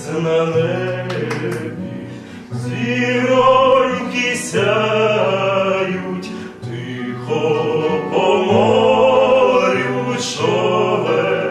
сонце на небі, зіроньки сяють, тихо по морю човен.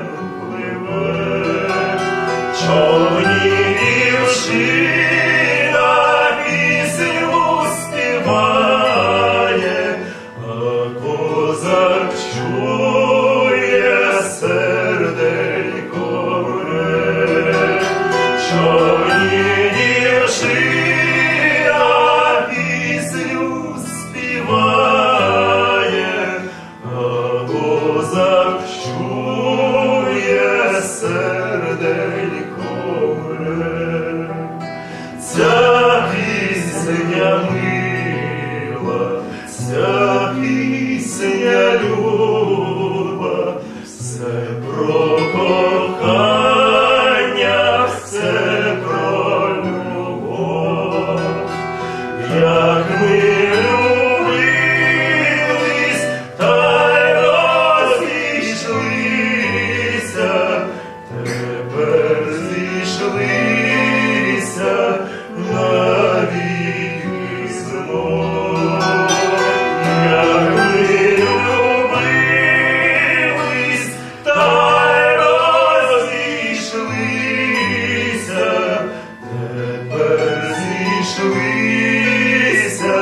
Швися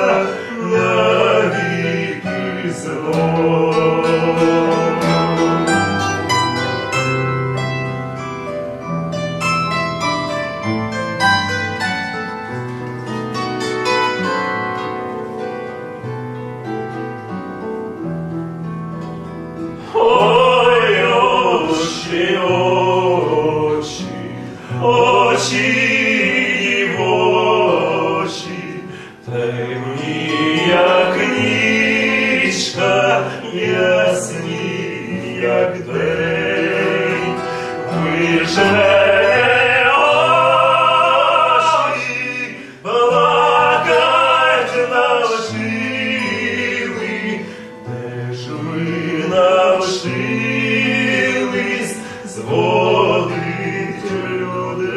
навіки зло. ясні, як день, вижене очі, балакать де ж ви навчились зводить людей.